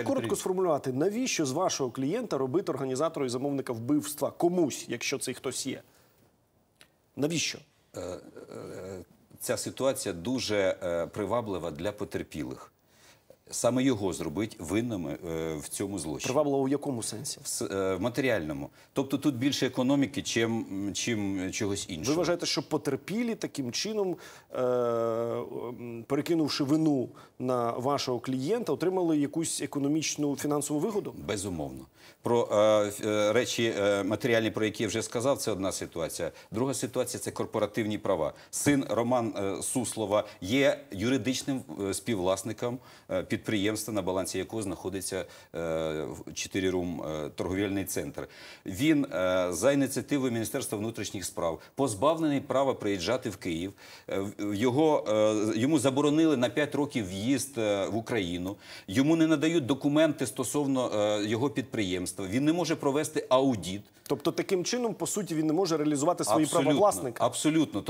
Якщо коротко сформулювати, навіщо з вашого клієнта робити організатору і замовника вбивства комусь, якщо цей хтось є? Навіщо? Ця ситуація дуже е, приваблива для потерпілих. Саме його зробить винними е, в цьому злочині. Привабливо у якому сенсі? Е, В матеріальному. Тобто тут більше економіки, чим, чим чогось Ви вважаєте, що потерпілі таким чином, е, перекинувши вину на вашого клієнта, отримали якусь економічну фінансову вигоду? Безумовно. Про е, е, речі е, матеріальні, про які я вже сказав, це одна ситуація. Друга ситуація це корпоративні права. Син Роман е, Суслова є юридичним е, співвласником е, підприємства, на балансі якого знаходиться е, 4 рум торговельний центр. Він за ініціативою Міністерства внутрішніх справ позбавлений права приїжджати в Київ. Його йому заборонили на 5 років в'їзд е, в Україну. Йому не надають документи стосовно е, його підприємства. Він не може провести аудіт. Тобто, таким чином, по суті, він не може реалізувати свої права Абсолютно, власника. Абсолютно.